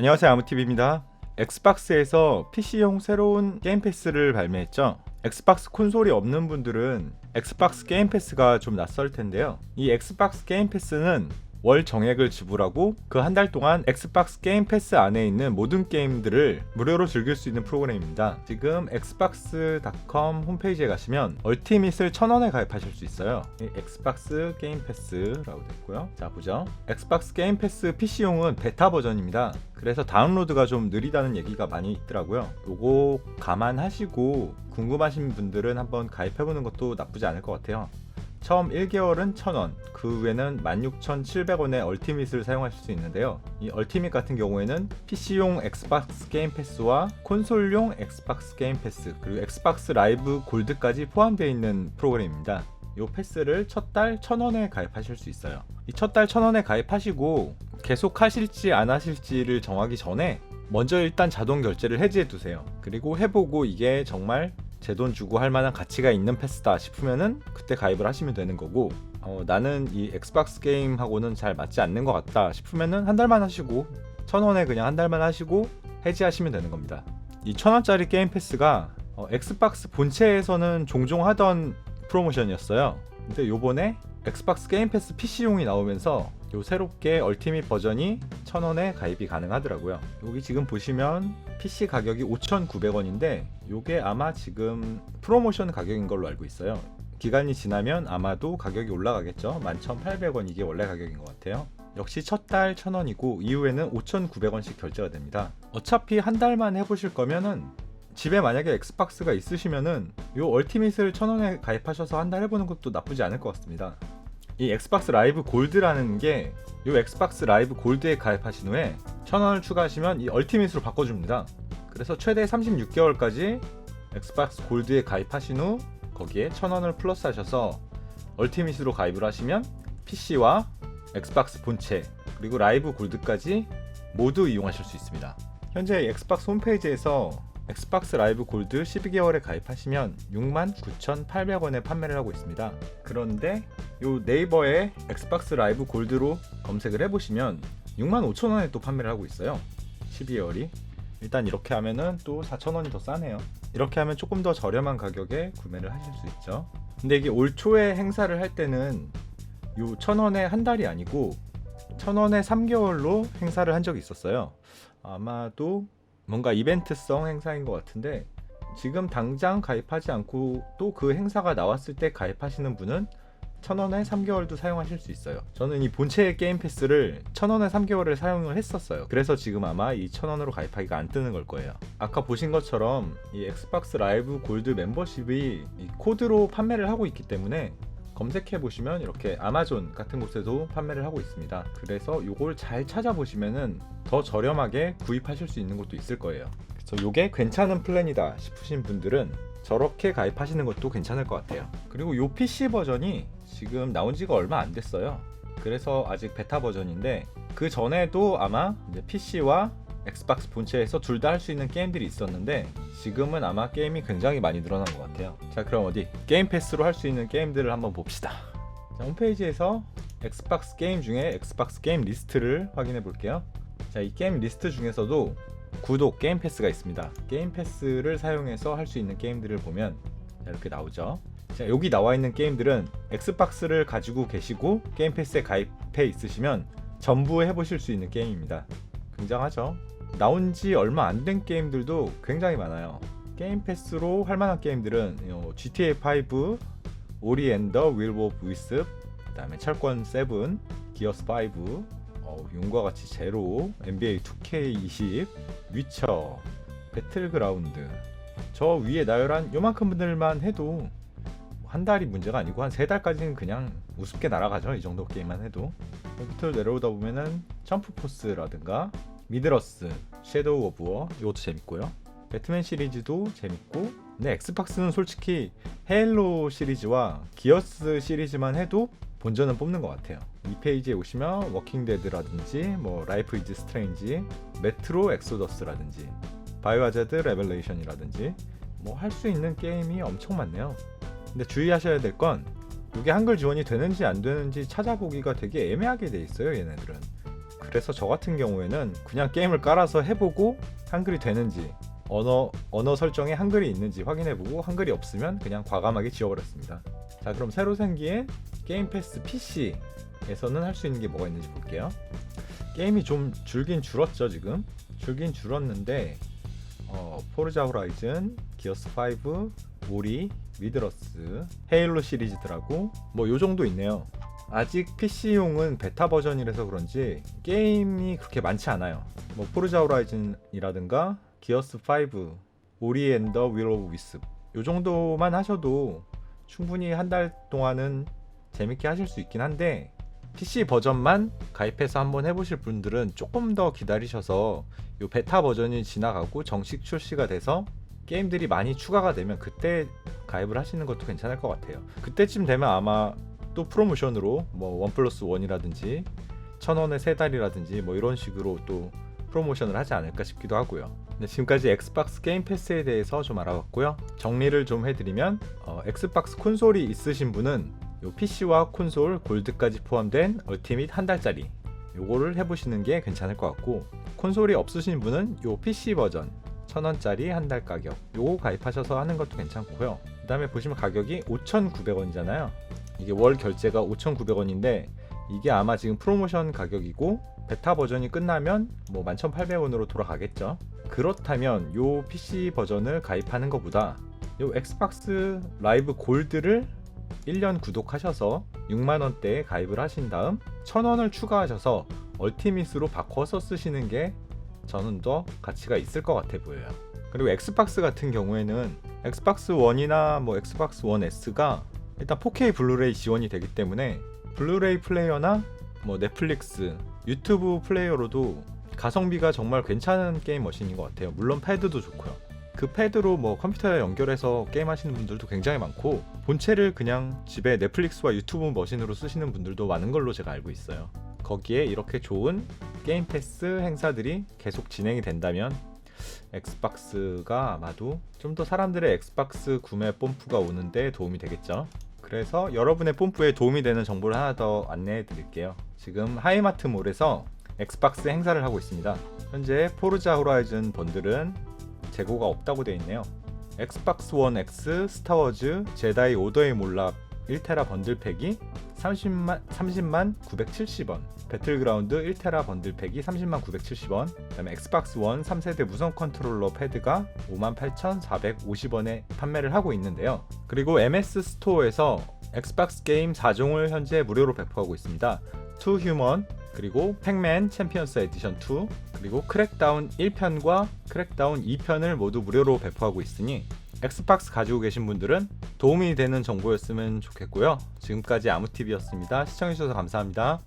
안녕하세요 아무TV입니다. 엑스박스에서 PC용 새로운 게임 패스를 발매했죠. 엑스박스 콘솔이 없는 분들은 엑스박스 게임 패스가 좀 낯설 텐데요. 이 엑스박스 게임 패스는 월 정액을 지불하고 그 한 달 동안 엑스박스 게임 패스 안에 있는 모든 게임들을 무료로 즐길 수 있는 프로그램입니다. 지금 엑스박스.com 홈페이지에 가시면 얼티밋을 1000원에 가입하실 수 있어요. 이 엑스박스 게임 패스라고 있고요. 자, 보죠. 엑스박스 게임 패스 PC용은 베타 버전입니다. 그래서 다운로드가 좀 느리다는 얘기가 많이 있더라고요. 요거 감안하시고 궁금하신 분들은 한번 가입해보는 것도 나쁘지 않을 것 같아요. 처음 1개월은 1,000원, 그 후에는 16,700원의 얼티밋을 사용하실 수 있는데요. 이 얼티밋 같은 경우에는 PC용 엑스박스 게임 패스와 콘솔용 엑스박스 게임 패스, 그리고 엑스박스 라이브 골드까지 포함되어 있는 프로그램입니다. 이 패스를 첫 달 1,000원에 가입하실 수 있어요. 이 첫 달 1,000원에 가입하시고 계속 하실지 안 하실지를 정하기 전에 먼저 일단 자동 결제를 해지해 두세요. 그리고 해보고 이게 정말 제 돈 주고 할 만한 가치가 있는 패스다 싶으면은 그때 가입을 하시면 되는 거고 어, 나는 이 엑스박스 게임하고는 잘 맞지 않는 것 같다 싶으면은 한 달만 하시고 천 원에 그냥 한 달만 하시고 해지하시면 되는 겁니다. 이 천 원짜리 게임 패스가 어, 엑스박스 본체에서는 종종 하던 프로모션이었어요. 근데 요번에 엑스박스 게임 패스 PC용이 나오면서 요 새롭게 얼티밋 버전이 1000원에 가입이 가능하더라고요. 여기 지금 보시면 PC 가격이 5,900원인데 요게 아마 지금 프로모션 가격인 걸로 알고 있어요. 기간이 지나면 아마도 가격이 올라가겠죠. 11,800원 이게 원래 가격인 것 같아요. 역시 첫 달 1,000원이고 이후에는 5,900원씩 결제가 됩니다. 어차피 한 달만 해보실 거면은 집에 만약에 엑스박스가 있으시면은 요 얼티밋을 1,000원에 가입하셔서 한 달 해보는 것도 나쁘지 않을 것 같습니다. 이 엑스박스 라이브 골드라는 게 이 엑스박스 라이브 골드에 가입하신 후에 1000원을 추가하시면 이 얼티밋으로 바꿔줍니다. 그래서 최대 36개월까지 엑스박스 골드에 가입하신 후 거기에 1000원을 플러스 하셔서 얼티밋으로 가입을 하시면 PC와 엑스박스 본체 그리고 라이브 골드까지 모두 이용하실 수 있습니다. 현재 엑스박스 홈페이지에서 엑스박스 라이브 골드 12개월에 가입하시면 69,800원에 판매를 하고 있습니다. 그런데 요 네이버에 엑스박스 라이브 골드로 검색을 해보시면 65,000원에 또 판매를 하고 있어요. 12개월이. 일단 이렇게 하면은 또 4,000원이 더 싸네요. 이렇게 하면 조금 더 저렴한 가격에 구매를 하실 수 있죠. 근데 이게 올 초에 행사를 할 때는 요 1,000원에 한 달이 아니고 1,000원에 3개월로 행사를 한 적이 있었어요. 아마도 뭔가 이벤트성 행사인 것 같은데 지금 당장 가입하지 않고 또 그 행사가 나왔을 때 가입하시는 분은 1000원에 3개월도 사용하실 수 있어요. 저는 이 본체 게임 패스를 1000원에 3개월을 사용을 했었어요. 그래서 지금 아마 이 1000원으로 가입하기가 안 뜨는 걸 거예요. 아까 보신 것처럼 이 엑스박스 라이브 골드 멤버십이 이 코드로 판매를 하고 있기 때문에 검색해 보시면 이렇게 아마존 같은 곳에도 판매를 하고 있습니다. 그래서 이걸 잘 찾아보시면은 더 저렴하게 구입하실 수 있는 곳도 있을 거예요. 그래서 이게 괜찮은 플랜이다 싶으신 분들은 저렇게 가입하시는 것도 괜찮을 것 같아요. 그리고 이 PC 버전이 지금 나온 지가 얼마 안 됐어요. 그래서 아직 베타 버전인데 그 전에도 아마 PC와 엑스박스 본체에서 둘 다 할 수 있는 게임들이 있었는데 지금은 아마 게임이 굉장히 많이 늘어난 것 같아요. 자 그럼 어디 게임 패스로 할 수 있는 게임들을 한번 봅시다. 자, 홈페이지에서 엑스박스 게임 중에 엑스박스 게임 리스트를 확인해 볼게요. 자 이 게임 리스트 중에서도 구독 게임 패스가 있습니다. 게임 패스를 사용해서 할 수 있는 게임들을 보면 자, 이렇게 나오죠. 자, 여기 나와 있는 게임들은 엑스박스를 가지고 계시고 게임 패스에 가입해 있으시면 전부 해보실 수 있는 게임입니다. 굉장하죠. 나온 지 얼마 안 된 게임들도 굉장히 많아요. 게임 패스로 할 만한 게임들은 어, GTA 5, 오리 앤더 윌 오브 위스, 그다음에 철권 7, 기어스 5, 어, 용과 같이 제로, NBA 2K20, 위쳐, 배틀그라운드. 저 위에 나열한 요만큼 분들만 해도 한 달이 문제가 아니고 한 세 달까지는 그냥 우습게 날아가죠. 이 정도 게임만 해도. 밑으로 내려오다 보면은 점프 포스라든가 미드러스, 섀도우 오브 워 이것도 재밌고요. 배트맨 시리즈도 재밌고 근데 엑스박스는 솔직히 헤일로 시리즈와 기어스 시리즈만 해도 본전은 뽑는 것 같아요. 이 페이지에 오시면 워킹 데드라든지 뭐 라이프 이즈 스트레인지, 메트로 엑소더스라든지 바이오하자드 레벨레이션이라든지 뭐 할 수 있는 게임이 엄청 많네요. 근데 주의하셔야 될 건 이게 한글 지원이 되는지 안 되는지 찾아보기가 되게 애매하게 돼 있어요, 얘네들은. 그래서 저 같은 경우에는 그냥 게임을 깔아서 해보고 한글이 되는지 언어 언어 설정에 한글이 있는지 확인해보고 한글이 없으면 그냥 과감하게 지워버렸습니다. 자 그럼 새로 생긴 게임 패스 PC에서는 할 수 있는 게 뭐가 있는지 볼게요. 게임이 좀 줄긴 줄었죠 지금 줄긴 줄었는데 어, 포르자 호라이즌, 기어스 5, 오리, 미드러스, 헤일로 시리즈들하고 뭐 요 정도 있네요. 아직 PC용은 베타 버전이라서 그런지 게임이 그렇게 많지 않아요. 뭐 포르자 호라이즌이라든가 기어스 5, 오리 앤더 윌 오브 위스 요 정도만 하셔도 충분히 한 달 동안은 재밌게 하실 수 있긴 한데 PC 버전만 가입해서 한번 해보실 분들은 조금 더 기다리셔서 요 베타 버전이 지나가고 정식 출시가 돼서 게임들이 많이 추가가 되면 그때 가입을 하시는 것도 괜찮을 것 같아요. 그때쯤 되면 아마 또 프로모션으로 뭐 원 플러스 원이라든지 천 원에 세 달이라든지 뭐 이런 식으로 또 프로모션을 하지 않을까 싶기도 하고요. 네, 지금까지 엑스박스 게임 패스에 대해서 좀 알아봤고요. 정리를 좀 해드리면 어, 엑스박스 콘솔이 있으신 분은 요 PC와 콘솔 골드까지 포함된 얼티밋 한 달짜리 요거를 해보시는 게 괜찮을 것 같고 콘솔이 없으신 분은 요 PC 버전 1000원짜리 한 달 가격 요거 가입하셔서 하는 것도 괜찮고요 그 다음에 보시면 가격이 5,900원이잖아요 이게 월 결제가 5,900원인데 이게 아마 지금 프로모션 가격이고 베타 버전이 끝나면 뭐 11,800원으로 돌아가겠죠 그렇다면 요 PC 버전을 가입하는 것보다 요 엑스박스 라이브 골드를 1년 구독하셔서 6만원대에 가입을 하신 다음 1000원을 추가하셔서 얼티밋으로 바꿔서 쓰시는 게 저는 더 가치가 있을 것 같아 보여요. 그리고 엑스박스 같은 경우에는 엑스박스 1이나 뭐 엑스박스 1 S가 일단 4K 블루레이 지원이 되기 때문에 블루레이 플레이어나 뭐 넷플릭스, 유튜브 플레이어로도 가성비가 정말 괜찮은 게임 머신인 것 같아요. 물론 패드도 좋고요. 그 패드로 뭐 컴퓨터에 연결해서 게임하시는 분들도 굉장히 많고 본체를 그냥 집에 넷플릭스와 유튜브 머신으로 쓰시는 분들도 많은 걸로 제가 알고 있어요. 거기에 이렇게 좋은 게임 패스 행사들이 계속 진행이 된다면 엑스박스가 아마도 좀 더 사람들의 엑스박스 구매 뽐뿌가 오는데 도움이 되겠죠. 그래서 여러분의 뽐뿌에 도움이 되는 정보를 하나 더 안내해 드릴게요. 지금 하이마트몰에서 엑스박스 행사를 하고 있습니다. 현재 포르자 호라이즌 번들은 재고가 없다고 되어 있네요. 엑스박스 원 X 스타워즈 제다이 오더의 몰락 1테라 번들 팩이 30만 30만 970원. 배틀그라운드 1테라 번들 팩이 30만 970원. 그 다음에 엑스박스 원 3세대 무선 컨트롤러 패드가 58,450원에 판매를 하고 있는데요. 그리고 MS 스토어에서 엑스박스 게임 4종을 현재 무료로 배포하고 있습니다. 투 휴먼 그리고 팩맨 챔피언스 에디션 2 그리고 크랙다운 1편과 크랙다운 2편을 모두 무료로 배포하고 있으니 엑스박스 가지고 계신 분들은 도움이 되는 정보였으면 좋겠고요. 지금까지 아무TV였습니다. 시청해주셔서 감사합니다.